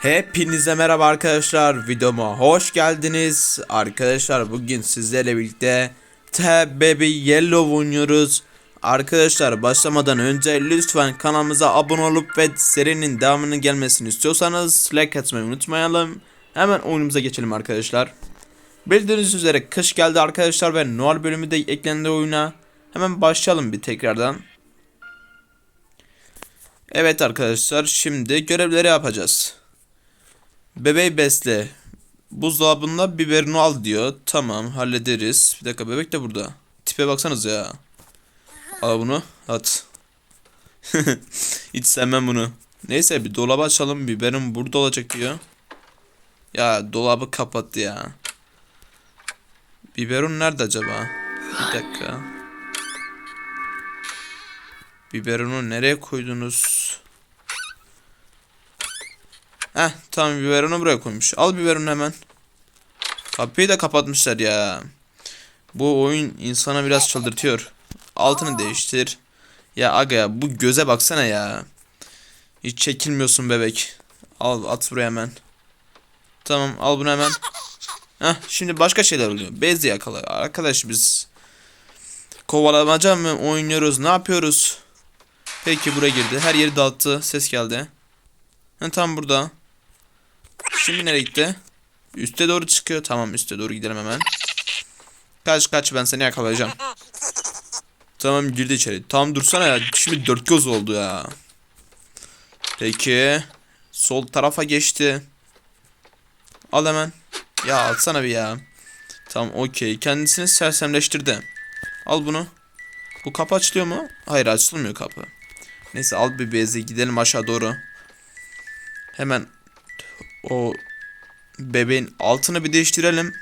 Hepinize merhaba arkadaşlar. Videoma hoş geldiniz. Arkadaşlar bugün sizlerle birlikte T Baby Yellow oynuyoruz. Arkadaşlar başlamadan önce lütfen kanalımıza abone olup ve serinin devamının gelmesini istiyorsanız like atmayı unutmayalım. Hemen oyunumuza geçelim arkadaşlar. Bildiğiniz üzere kış geldi arkadaşlar ve Noel bölümü de eklendi oyuna. Hemen başlayalım bir tekrardan. Evet arkadaşlar şimdi görevleri yapacağız Bebeği besle. Buzdolabında biberini al diyor. Tamam hallederiz. Bir dakika bebek de burada. Tipe baksanız ya. Al bunu at. Hiç sevmem bunu. Neyse bir dolabı açalım. Biberim burada olacak diyor. Ya dolabı kapattı ya. Biberon nerede acaba? Bir dakika. Biberonu nereye koydunuz? Heh tamam biberonu buraya koymuş. Al biberonu hemen. Kapıyı da kapatmışlar ya. Bu oyun insana biraz çıldırtıyor. Altını değiştir. Ya aga ya bu göze baksana ya. Hiç çekilmiyorsun bebek. Al at buraya hemen. Tamam al bunu hemen. Heh şimdi başka şeyler oluyor. Bez yakala. Arkadaş biz kovalamaca mı oynuyoruz? Ne yapıyoruz? Peki buraya girdi. Her yeri dağıttı. Ses geldi. Ha, tam burada. Şimdi nereye gitti? Üste doğru çıkıyor. Tamam üste doğru gidelim hemen. Kaç kaç ben seni yakalayacağım. Tamam girdi içeri. Tam dursana ya. Şimdi dört göz oldu ya. Peki. Sol tarafa geçti. Al hemen. Ya alsana bir ya. Tamam okey. Kendisini sersemleştirdi. Al bunu. Bu kapı açılıyor mu? Hayır açılmıyor kapı. Neyse al bir bezi gidelim aşağı doğru. Hemen o bebeğin altını bir değiştirelim.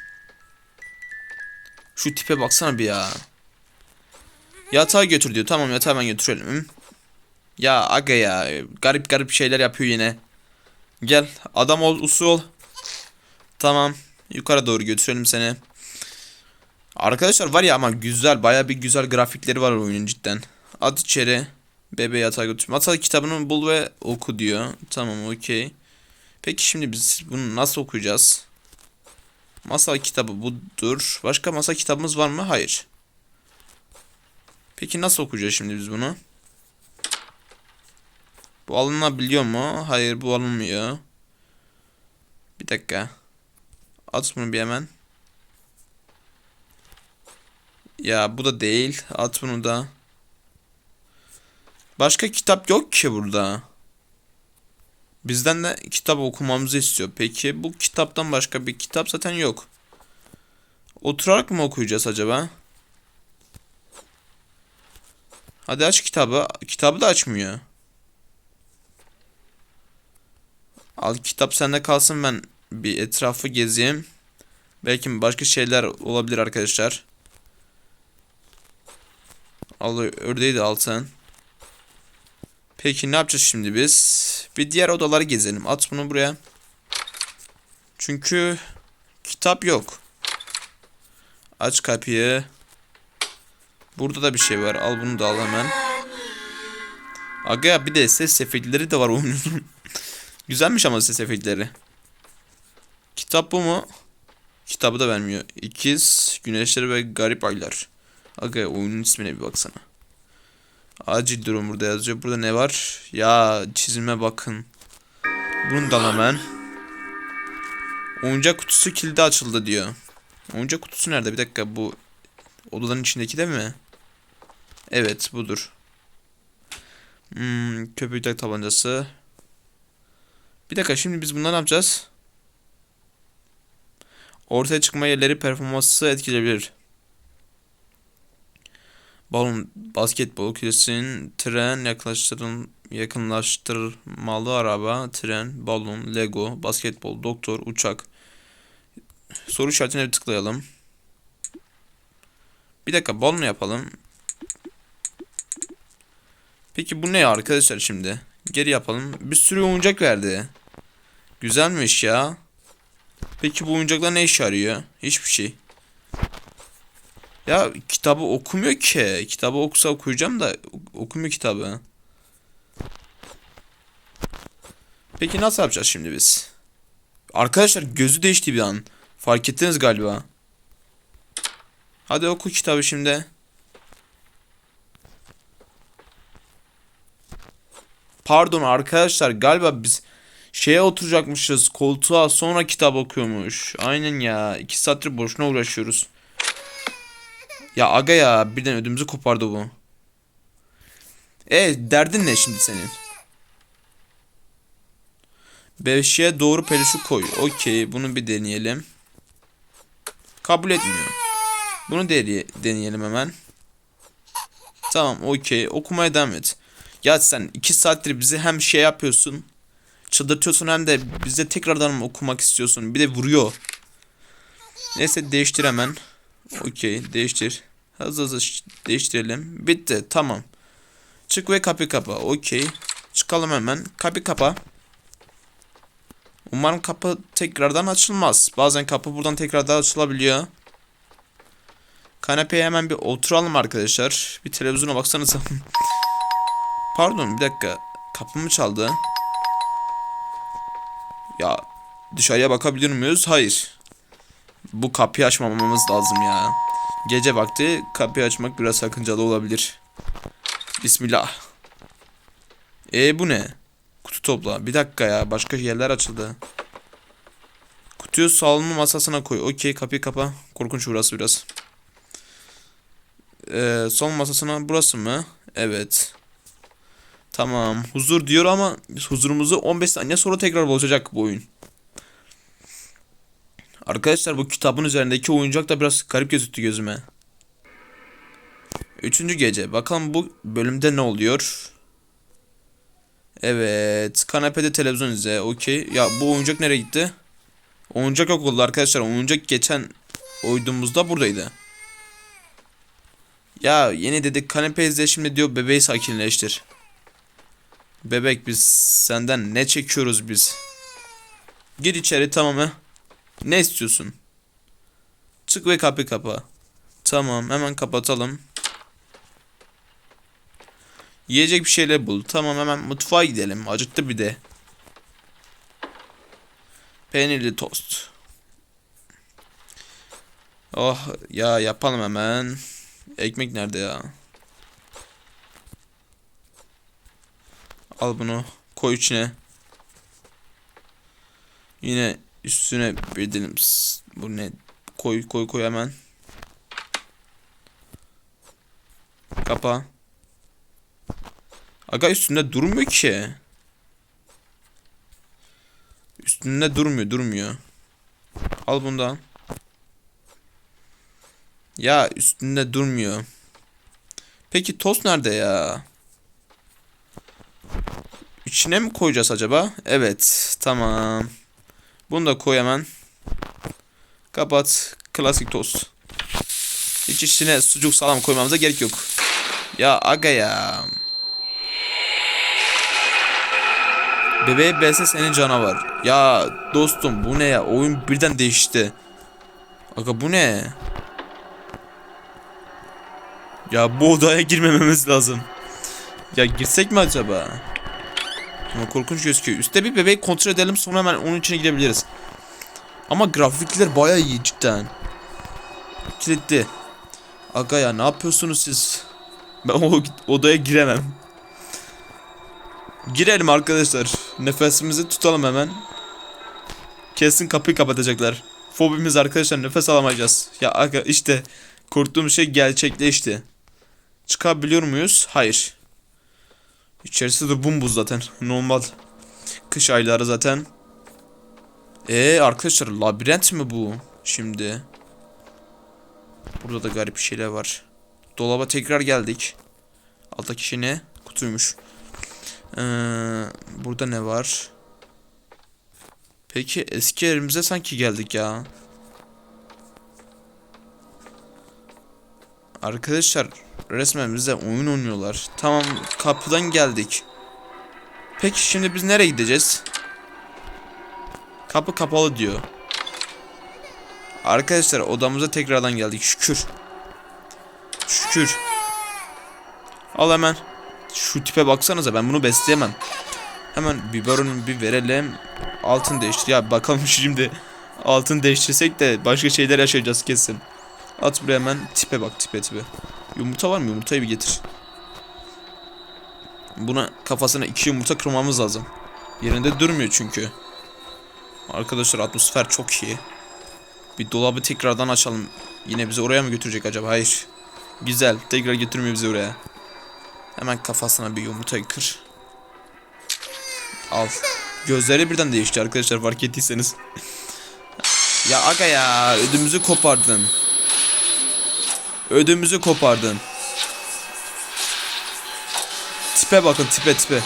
Şu tipe baksana bir ya. Yatağa götür diyor. Tamam yatağa ben götürelim. Ya aga ya. Garip garip şeyler yapıyor yine. Gel adam ol usul. Tamam. Yukarı doğru götürelim seni. Arkadaşlar var ya ama güzel baya bir güzel grafikleri var oyunun cidden. At içeri. Bebeği yatağa götür. Masal kitabını bul ve oku diyor. Tamam okey. Peki şimdi biz bunu nasıl okuyacağız? Masal kitabı budur. Başka masal kitabımız var mı? Hayır. Peki nasıl okuyacağız şimdi biz bunu? Bu alınabiliyor mu? Hayır bu alınmıyor. Bir dakika. At bunu bir hemen. Ya bu da değil. At bunu da. Başka kitap yok ki burada. Bizden de kitap okumamızı istiyor. Peki bu kitaptan başka bir kitap zaten yok. Oturarak mı okuyacağız acaba? Hadi aç kitabı. Kitabı da açmıyor. Al kitap sende kalsın ben bir etrafı gezeyim. Belki başka şeyler olabilir arkadaşlar. Al ördeği de al. Peki ne yapacağız şimdi biz? Bir diğer odaları gezelim. At bunu buraya. Çünkü kitap yok. Aç kapıyı. Burada da bir şey var. Al bunu da al hemen. Aga bir de ses efektleri de var oyunun. Güzelmiş ama ses efektleri. Kitap bu mu? Kitabı da vermiyor. İkiz, güneşleri ve garip aylar. Aga oyunun ismine bir baksana. Acil durum burada yazıyor. Burada ne var? Ya çizime bakın. Bunu da hemen. Oyuncak kutusu kilidi açıldı diyor. Oyuncak kutusu nerede? Bir dakika bu odaların içindeki de mi? Evet budur. Hmm, köpükler tabancası. Bir dakika şimdi biz bundan ne yapacağız? Ortaya çıkma yerleri performansı etkileyebilir. Balon, basketbol, kesin, tren, yaklaştırın, yakınlaştırmalı araba, tren, balon, lego, basketbol, doktor, uçak. Soru işaretine tıklayalım. Bir dakika balon yapalım. Peki bu ne arkadaşlar şimdi? Geri yapalım. Bir sürü oyuncak verdi. Güzelmiş ya. Peki bu oyuncaklar ne işe yarıyor? Hiçbir şey. Ya kitabı okumuyor ki. Kitabı okusa okuyacağım da okumuyor kitabı. Peki nasıl yapacağız şimdi biz? Arkadaşlar gözü değişti bir an. Fark ettiniz galiba. Hadi oku kitabı şimdi. Pardon arkadaşlar galiba biz şeye oturacakmışız koltuğa sonra kitap okuyormuş. Aynen ya. iki saattir boşuna uğraşıyoruz. Ya aga ya birden ödümüzü kopardı bu. E derdin ne şimdi senin? Beşiğe doğru peluşu koy. Okey bunu bir deneyelim. Kabul etmiyor. Bunu deneye- deneyelim hemen. Tamam okey okumaya devam et. Ya sen iki saattir bizi hem şey yapıyorsun. Çıldırtıyorsun hem de bize tekrardan mı okumak istiyorsun. Bir de vuruyor. Neyse değiştir hemen. Okey değiştir. Hızlı hızlı değiştirelim. Bitti tamam. Çık ve kapı kapa. Okey. Çıkalım hemen. Kapı kapa. Umarım kapı tekrardan açılmaz. Bazen kapı buradan tekrardan açılabiliyor. Kanepeye hemen bir oturalım arkadaşlar. Bir televizyona baksanıza. Pardon bir dakika. Kapı mı çaldı? Ya dışarıya bakabilir miyiz? Hayır. Bu kapıyı açmamamız lazım ya. Gece vakti kapıyı açmak biraz sakıncalı olabilir. Bismillah. E bu ne? Kutu topla. Bir dakika ya. Başka yerler açıldı. Kutuyu salonun masasına koy. Okey kapıyı kapa. Korkunç burası biraz. Ee, salon masasına burası mı? Evet. Tamam. Huzur diyor ama huzurumuzu 15 saniye sonra tekrar bozacak bu oyun. Arkadaşlar bu kitabın üzerindeki oyuncak da biraz garip gözüktü gözüme. Üçüncü gece. Bakalım bu bölümde ne oluyor? Evet. Kanepede televizyon izle. Okey. Ya bu oyuncak nereye gitti? Oyuncak yok oldu arkadaşlar. Oyuncak geçen oyduğumuzda buradaydı. Ya yeni dedik kanepe izle şimdi diyor bebeği sakinleştir. Bebek biz senden ne çekiyoruz biz? Gir içeri tamam mı? Ne istiyorsun? Çık ve kapı kapa. Tamam hemen kapatalım. Yiyecek bir şeyler bul. Tamam hemen mutfağa gidelim. Acıktı bir de. Peynirli tost. Oh ya yapalım hemen. Ekmek nerede ya? Al bunu. Koy içine. Yine üstüne bir dilim bu ne? Koy koy koy hemen. Kapa. Aga üstünde durmuyor ki. Üstünde durmuyor durmuyor. Al bundan. Ya üstünde durmuyor. Peki tost nerede ya? İçine mi koyacağız acaba? Evet. Tamam. Bunu da koy hemen. Kapat. Klasik tost. Hiç içine sucuk salam koymamıza gerek yok. Ya aga ya. Bebeğe belse senin canavar. Ya dostum bu ne ya? Oyun birden değişti. Aga bu ne? Ya bu odaya girmememiz lazım. Ya girsek mi acaba? Ama korkunç gözüküyor. Üstte bir bebeği kontrol edelim sonra hemen onun içine girebiliriz. Ama grafikler baya iyi cidden. Kilitli. Aga ya ne yapıyorsunuz siz? Ben o odaya giremem. Girelim arkadaşlar. Nefesimizi tutalım hemen. Kesin kapıyı kapatacaklar. Fobimiz arkadaşlar nefes alamayacağız. Ya aga işte korktuğum şey gerçekleşti. Çıkabiliyor muyuz? Hayır. İçerisi de bumbuz zaten. Normal. Kış ayları zaten. Ee arkadaşlar labirent mi bu? Şimdi. Burada da garip şeyler var. Dolaba tekrar geldik. Alttaki şey ne? Kutuymuş. Ee, burada ne var? Peki eski yerimize sanki geldik ya. Arkadaşlar resmen bize oyun oynuyorlar. Tamam kapıdan geldik. Peki şimdi biz nereye gideceğiz? Kapı kapalı diyor. Arkadaşlar odamıza tekrardan geldik şükür. Şükür. Al hemen. Şu tipe baksanıza ben bunu besleyemem. Hemen biberonu bir verelim. Altın değiştir. Ya bakalım şimdi altın değiştirsek de başka şeyler yaşayacağız kesin. At buraya hemen tipe bak tipe tipe. Yumurta var mı? Yumurtayı bir getir. Buna kafasına iki yumurta kırmamız lazım. Yerinde durmuyor çünkü. Arkadaşlar atmosfer çok iyi. Bir dolabı tekrardan açalım. Yine bizi oraya mı götürecek acaba? Hayır. Güzel. Tekrar götürmüyor bizi oraya. Hemen kafasına bir yumurtayı kır. Al. Gözleri birden değişti arkadaşlar fark ettiyseniz. ya aga ya ödümüzü kopardın. Ödümüzü kopardın. Tipe bakın tipe tipe.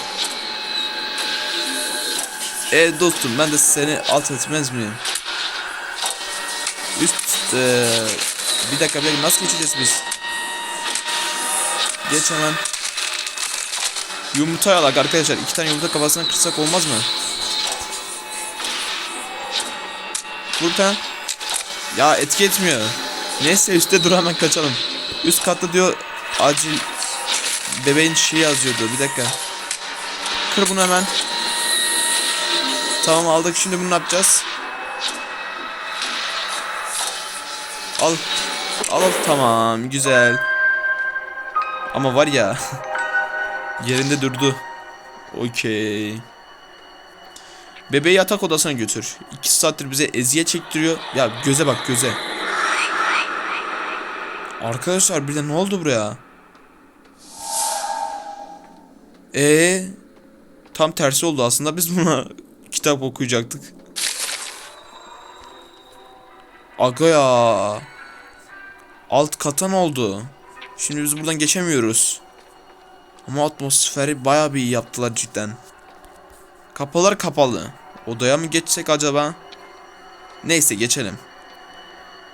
E dostum ben de seni alt etmez miyim? Üst eee, bir dakika bir dakika nasıl geçeceğiz biz? Geç hemen. Yumurta alak arkadaşlar. iki tane yumurta kafasına kırsak olmaz mı? Burada. Ya etki etmiyor. Neyse üstte dur hemen kaçalım. Üst katta diyor acil bebeğin şey yazıyordu. Bir dakika. Kır bunu hemen. Tamam aldık şimdi bunu ne yapacağız? Al. Al tamam güzel. Ama var ya yerinde durdu. Okey. Bebeği yatak odasına götür. İki saattir bize eziyet çektiriyor. Ya göze bak göze. Arkadaşlar bir de ne oldu buraya? Ee, tam tersi oldu aslında biz buna kitap okuyacaktık. Aga ya. Alt katan oldu. Şimdi biz buradan geçemiyoruz. Ama atmosferi baya bir iyi yaptılar cidden. Kapılar kapalı. Odaya mı geçsek acaba? Neyse geçelim.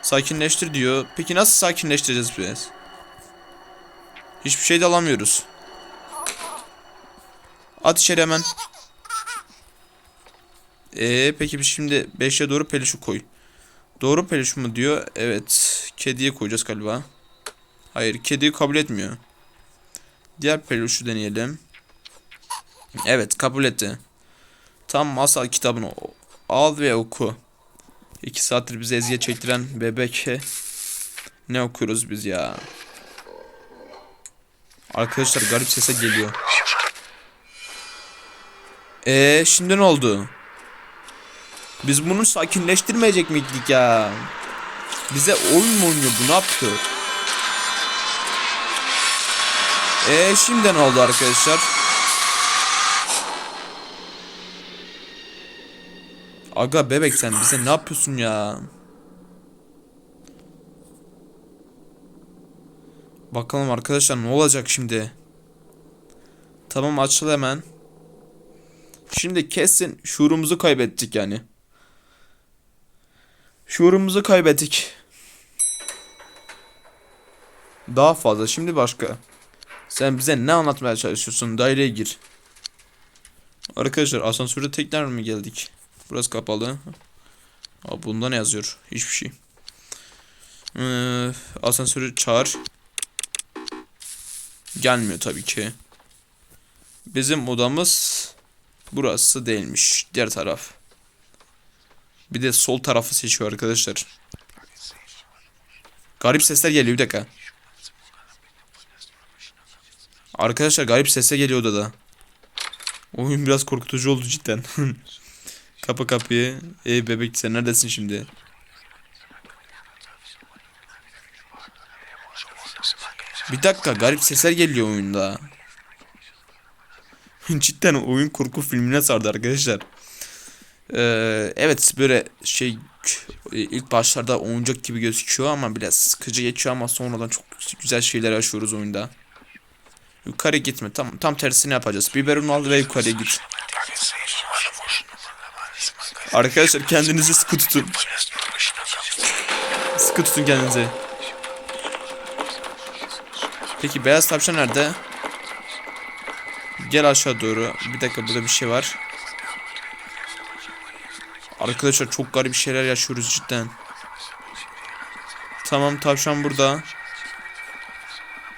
Sakinleştir diyor. Peki nasıl sakinleştireceğiz biz? Hiçbir şey de alamıyoruz. At içeri hemen. Ee, peki biz şimdi 5'e doğru peluşu koy. Doğru peluş mu diyor? Evet. Kediye koyacağız galiba. Hayır kediyi kabul etmiyor. Diğer peluşu deneyelim. Evet kabul etti. Tam masal kitabını al ve oku. İki saattir bize eziyet çektiren bebek. Ne okuyoruz biz ya? Arkadaşlar garip sese geliyor. Ee şimdi ne oldu? Biz bunu sakinleştirmeyecek miydik ya? Bize oyun mu oynuyor bu ne yapıyor? Ee şimdi ne oldu arkadaşlar? Aga bebek sen bize ne yapıyorsun ya? Bakalım arkadaşlar ne olacak şimdi? Tamam açıl hemen. Şimdi kesin şuurumuzu kaybettik yani. Şuurumuzu kaybettik. Daha fazla şimdi başka. Sen bize ne anlatmaya çalışıyorsun? Daireye gir. Arkadaşlar asansörde tekrar mı geldik? Burası kapalı. Aa, bunda ne yazıyor? Hiçbir şey. Ee, asansörü çağır. Gelmiyor tabii ki. Bizim odamız burası değilmiş. Diğer taraf. Bir de sol tarafı seçiyor arkadaşlar. Garip sesler geliyor bir dakika. Arkadaşlar garip sesler geliyor odada. Oyun biraz korkutucu oldu cidden. Kapa kapıyı. Ey bebek sen neredesin şimdi? Bir dakika garip sesler geliyor oyunda. Cidden oyun korku filmine sardı arkadaşlar. Ee, evet böyle şey ilk başlarda oyuncak gibi gözüküyor ama biraz sıkıcı geçiyor ama sonradan çok güzel şeyler yaşıyoruz oyunda. Yukarı gitme. Tam tam tersini yapacağız. Biberon al ve yukarıya git. Arkadaşlar kendinizi sıkı tutun. Sıkı tutun kendinizi. Peki beyaz tavşan nerede? Gel aşağı doğru. Bir dakika burada bir şey var. Arkadaşlar çok garip şeyler yaşıyoruz cidden. Tamam tavşan burada.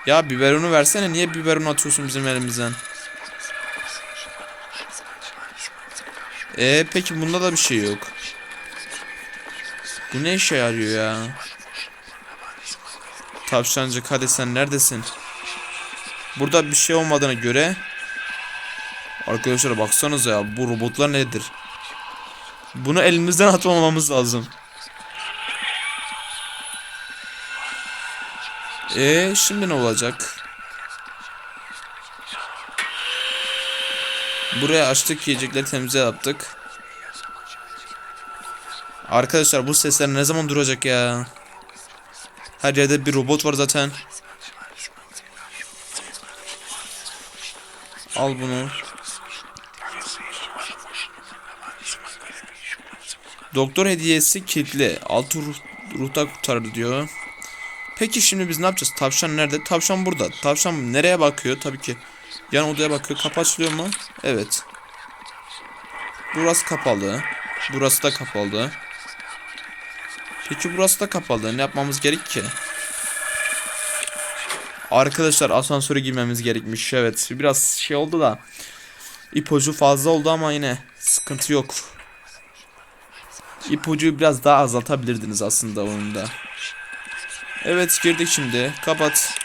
Ya biberonu versene. Niye biberonu atıyorsun bizim elimizden? E peki bunda da bir şey yok. Bu ne işe yarıyor ya? Tavşancık hadi sen neredesin? Burada bir şey olmadığına göre Arkadaşlar baksanıza ya bu robotlar nedir? Bunu elimizden atmamamız lazım. E şimdi ne olacak? Buraya açtık yiyecekleri temize yaptık. Arkadaşlar bu sesler ne zaman duracak ya? Her yerde bir robot var zaten. Al bunu. Doktor hediyesi kilitli. Altı ruh, ruhta kurtarır diyor. Peki şimdi biz ne yapacağız? Tavşan nerede? Tavşan burada. Tavşan nereye bakıyor? Tabii ki yan odaya bakıyor. Kapı açılıyor mu? Evet. Burası kapalı. Burası da kapalı. Peki burası da kapalı. Ne yapmamız gerek ki? Arkadaşlar asansöre girmemiz gerekmiş. Evet. Biraz şey oldu da. İpucu fazla oldu ama yine sıkıntı yok. İpucuyu biraz daha azaltabilirdiniz aslında oyunda. Evet girdik şimdi. Kapat.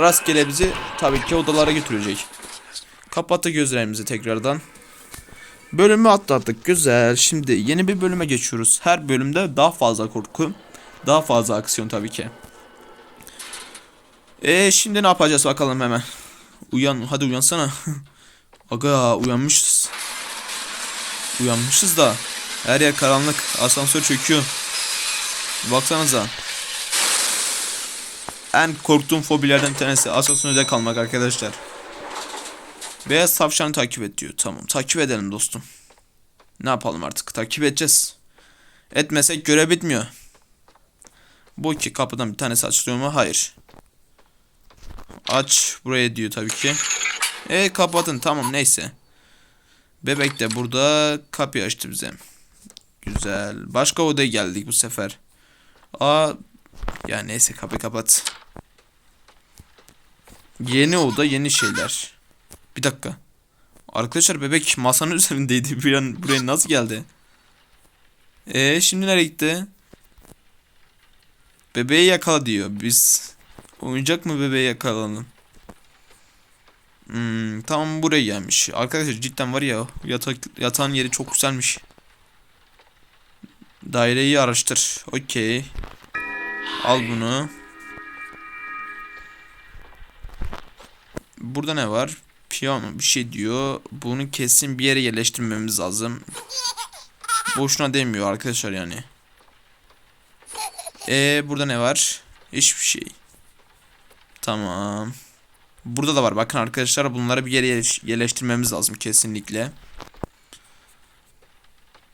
Rastgele bizi tabii ki odalara götürecek. Kapattı gözlerimizi tekrardan. Bölümü atlattık. Güzel. Şimdi yeni bir bölüme geçiyoruz. Her bölümde daha fazla korku. Daha fazla aksiyon tabii ki. E şimdi ne yapacağız bakalım hemen. Uyan hadi uyansana. Aga uyanmışız. Uyanmışız da. Her yer karanlık. Asansör çöküyor. Baksanıza. En korktuğum fobilerden bir tanesi asansörde kalmak arkadaşlar. Beyaz tavşanı takip et diyor. Tamam takip edelim dostum. Ne yapalım artık takip edeceğiz. Etmesek görev bitmiyor. Bu iki kapıdan bir tanesi açılıyor mu? Hayır. Aç buraya diyor tabii ki. E kapatın tamam neyse. Bebek de burada kapıyı açtı bize. Güzel. Başka odaya geldik bu sefer. Aa ya neyse kapıyı kapat. Yeni oda yeni şeyler. Bir dakika. Arkadaşlar bebek masanın üzerindeydi. Bir an buraya nasıl geldi? E şimdi nereye gitti? Bebeği yakala diyor. Biz oyuncak mı bebeği yakalanın? Hmm, tam buraya gelmiş. Arkadaşlar cidden var ya yatak yatağın yeri çok güzelmiş. Daireyi araştır. Okey. Al bunu. Burada ne var? Piyano bir şey diyor. Bunu kesin bir yere yerleştirmemiz lazım. Boşuna demiyor arkadaşlar yani. E burada ne var? Hiçbir şey. Tamam. Burada da var. Bakın arkadaşlar bunları bir yere yerleş- yerleştirmemiz lazım kesinlikle.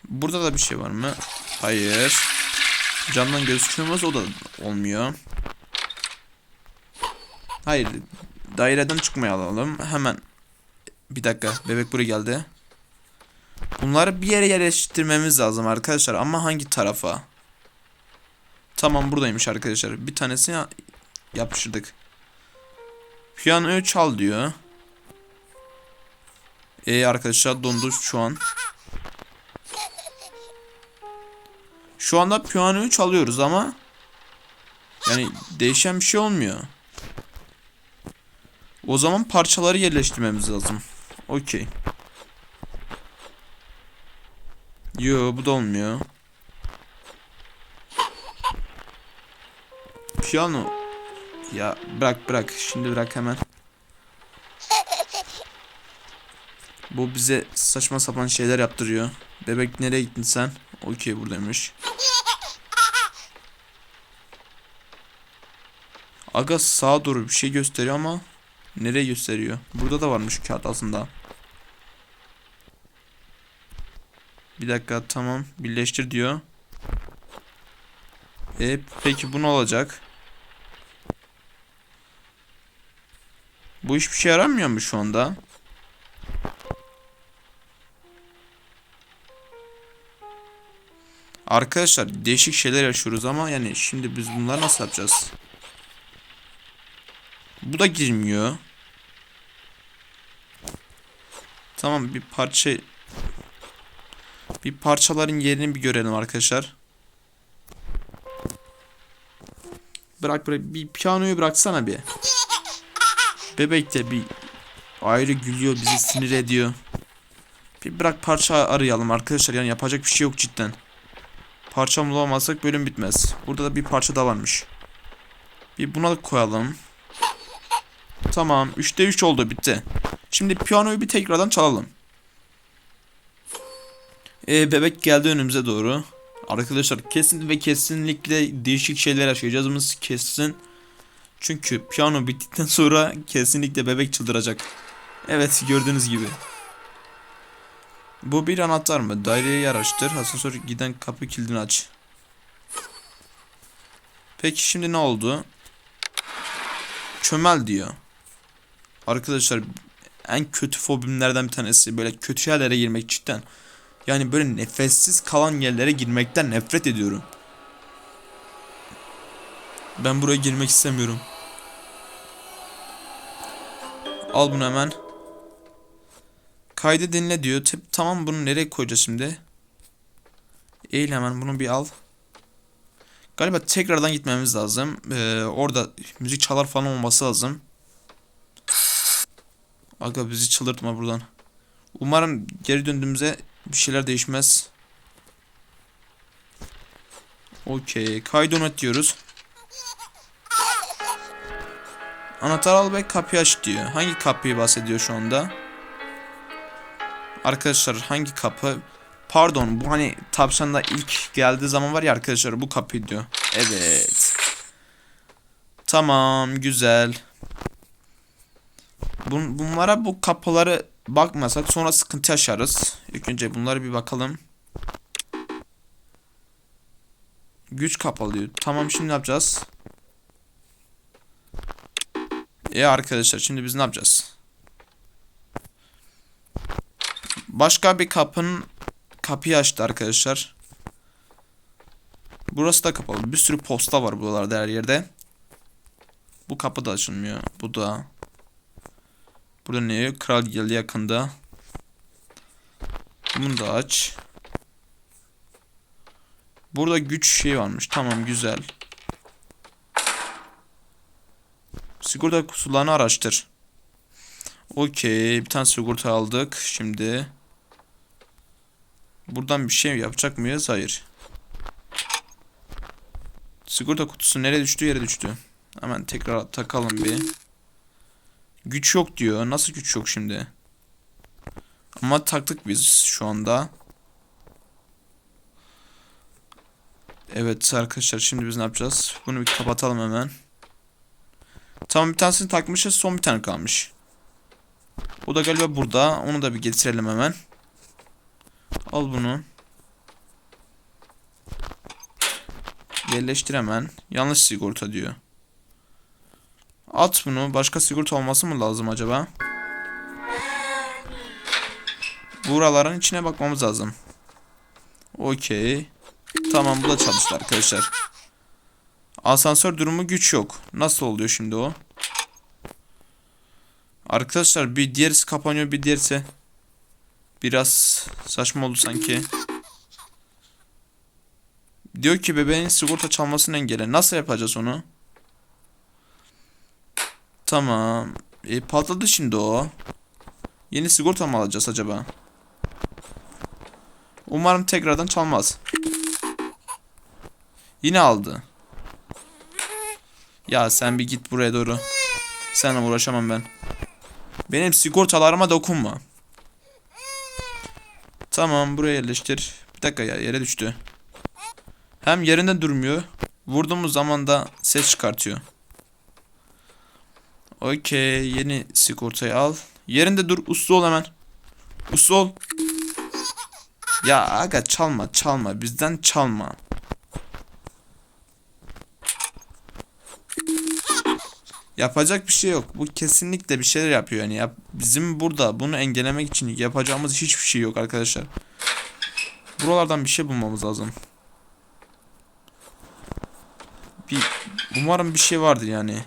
Burada da bir şey var mı? Hayır. Camdan gözüküyormaz o da olmuyor. Hayır. Daireden çıkmaya alalım. Hemen. Bir dakika. Bebek buraya geldi. Bunları bir yere yerleştirmemiz lazım arkadaşlar. Ama hangi tarafa? Tamam buradaymış arkadaşlar. Bir tanesini ya- yapıştırdık. Piyanoyu çal diyor. E arkadaşlar dondu şu an. Şu anda piyanoyu çalıyoruz ama yani değişen bir şey olmuyor. O zaman parçaları yerleştirmemiz lazım. Okey. Yo bu da olmuyor. Piyano. Ya bırak bırak. Şimdi bırak hemen. Bu bize saçma sapan şeyler yaptırıyor. Bebek nereye gittin sen? Okey buradaymış. Aga sağa doğru bir şey gösteriyor ama nereye gösteriyor? Burada da varmış kağıt aslında. Bir dakika tamam birleştir diyor. E peki bu ne olacak? Bu hiçbir şey yaramıyor mu şu anda? Arkadaşlar değişik şeyler yaşıyoruz ama yani şimdi biz bunları nasıl yapacağız? Bu da girmiyor. Tamam bir parça Bir parçaların yerini bir görelim arkadaşlar. Bırak bırak bir piyanoyu bıraksana bir. Bebek de bir ayrı gülüyor bizi sinir ediyor. Bir bırak parça arayalım arkadaşlar yani yapacak bir şey yok cidden. Parça bulamazsak bölüm bitmez. Burada da bir parça daha varmış. Bir buna da koyalım. Tamam 3'te 3 oldu bitti. Şimdi piyanoyu bir tekrardan çalalım. Ee, bebek geldi önümüze doğru. Arkadaşlar kesin ve kesinlikle değişik şeyler yaşayacağız kesin. Çünkü piyano bittikten sonra kesinlikle bebek çıldıracak. Evet gördüğünüz gibi. Bu bir anahtar mı? Daireyi araştır. Asansör giden kapı kilidini aç. Peki şimdi ne oldu? Çömel diyor. Arkadaşlar en kötü fobimlerden bir tanesi. Böyle kötü yerlere girmek cidden. Yani böyle nefessiz kalan yerlere girmekten nefret ediyorum. Ben buraya girmek istemiyorum. Al bunu hemen. Kaydı dinle diyor. Tip, tamam bunu nereye koyacağız şimdi? Eğil hemen bunu bir al. Galiba tekrardan gitmemiz lazım. Ee, orada müzik çalar falan olması lazım. Aga bizi çıldırtma buradan. Umarım geri döndüğümüzde bir şeyler değişmez. Okey. Kaydı unut diyoruz. Anahtar al ve kapıyı aç diyor. Hangi kapıyı bahsediyor şu anda? Arkadaşlar hangi kapı? Pardon bu hani tavşanda ilk geldiği zaman var ya arkadaşlar bu kapı diyor. Evet. Tamam güzel. Bun, bunlara bu kapıları bakmasak sonra sıkıntı yaşarız. İlk önce bunları bir bakalım. Güç kapalı diyor. Tamam şimdi ne yapacağız? E arkadaşlar şimdi biz ne yapacağız? Başka bir kapının kapıyı açtı arkadaşlar. Burası da kapalı. Bir sürü posta var buralarda her yerde. Bu kapı da açılmıyor. Bu da. Burada ne? Kral geldi yakında. Bunu da aç. Burada güç şey varmış. Tamam güzel. Sigorta kutularını araştır. Okey. Bir tane sigorta aldık. Şimdi. Buradan bir şey yapacak mıyız? Hayır. Sigorta kutusu nereye düştü? Yere düştü. Hemen tekrar takalım bir. Güç yok diyor. Nasıl güç yok şimdi? Ama taktık biz şu anda. Evet arkadaşlar şimdi biz ne yapacağız? Bunu bir kapatalım hemen. Tamam bir tanesini takmışız. Son bir tane kalmış. O da galiba burada. Onu da bir getirelim hemen. Al bunu. Yerleştir hemen. Yanlış sigorta diyor. At bunu. Başka sigorta olması mı lazım acaba? Buraların içine bakmamız lazım. Okey. Tamam bu da çalıştı arkadaşlar. Asansör durumu güç yok. Nasıl oluyor şimdi o? Arkadaşlar bir diğerisi kapanıyor bir diğerisi. Biraz saçma oldu sanki. Diyor ki bebeğin sigorta çalmasını engelle. Nasıl yapacağız onu? Tamam. E, patladı şimdi o. Yeni sigorta mı alacağız acaba? Umarım tekrardan çalmaz. Yine aldı. Ya sen bir git buraya doğru. Seninle uğraşamam ben. Benim sigortalarıma dokunma. Tamam buraya yerleştir. Bir dakika ya yere düştü. Hem yerinde durmuyor. Vurduğumuz zaman da ses çıkartıyor. Okey yeni sigortayı al. Yerinde dur uslu ol hemen. Uslu ol. Ya aga çalma çalma bizden çalma. Yapacak bir şey yok. Bu kesinlikle bir şeyler yapıyor yani. Yap bizim burada bunu engellemek için yapacağımız hiçbir şey yok arkadaşlar. Buralardan bir şey bulmamız lazım. Bir umarım bir şey vardır yani.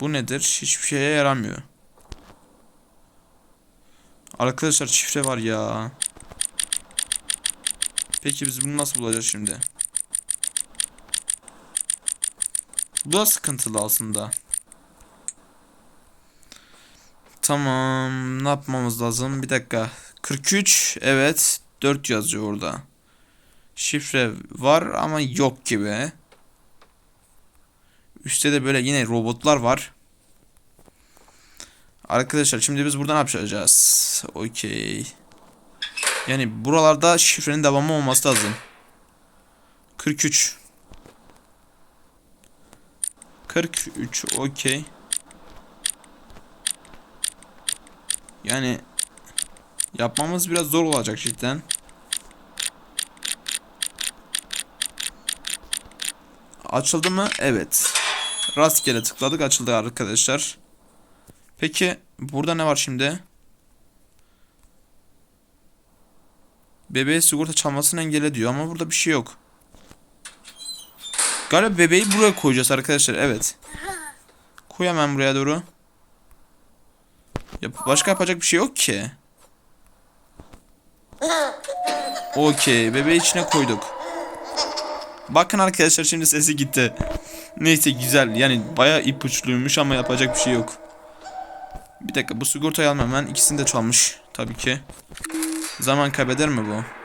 Bu nedir? Hiçbir şeye yaramıyor. Arkadaşlar şifre var ya. Peki biz bunu nasıl bulacağız şimdi? Bu da sıkıntılı aslında. Tamam. Ne yapmamız lazım? Bir dakika. 43. Evet. 4 yazıyor orada. Şifre var ama yok gibi. Üstte de böyle yine robotlar var. Arkadaşlar şimdi biz burada ne yapacağız? Okey. Yani buralarda şifrenin devamı olması lazım. 43. 43 okey. Yani yapmamız biraz zor olacak cidden. Açıldı mı? Evet. Rastgele tıkladık açıldı arkadaşlar. Peki burada ne var şimdi? Bebeğe sigorta çalmasını engelle diyor ama burada bir şey yok. Galiba bebeği buraya koyacağız arkadaşlar. Evet. Koy hemen buraya doğru. Yap başka yapacak bir şey yok ki. Okey. Bebeği içine koyduk. Bakın arkadaşlar şimdi sesi gitti. Neyse güzel. Yani bayağı ipuçluymuş ama yapacak bir şey yok. Bir dakika bu sigortayı almam hemen. İkisini de çalmış. Tabii ki. Zaman kaybeder mi bu?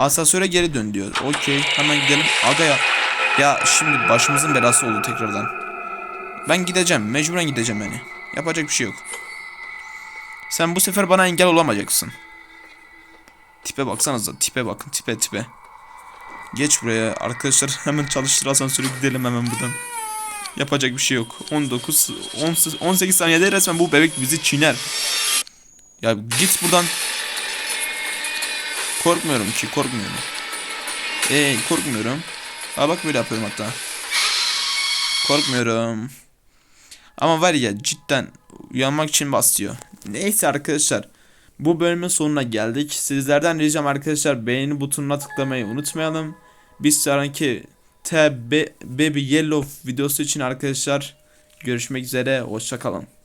Asansöre geri dön diyor. Okey hemen gidelim. Aga ya. Ya şimdi başımızın belası oldu tekrardan. Ben gideceğim. Mecburen gideceğim yani. Yapacak bir şey yok. Sen bu sefer bana engel olamayacaksın. Tipe baksanıza. Tipe bakın. Tipe tipe. Geç buraya. Arkadaşlar hemen çalıştır asansörü gidelim hemen buradan. Yapacak bir şey yok. 19 18, 18 saniyede resmen bu bebek bizi çiğner. Ya git buradan. Korkmuyorum ki korkmuyorum. Ee korkmuyorum. Aa bak böyle yapıyorum hatta. Korkmuyorum. Ama var ya cidden uyanmak için basıyor. Neyse arkadaşlar. Bu bölümün sonuna geldik. Sizlerden ricam arkadaşlar beğeni butonuna tıklamayı unutmayalım. Bir sonraki TB Baby Yellow videosu için arkadaşlar görüşmek üzere. Hoşçakalın.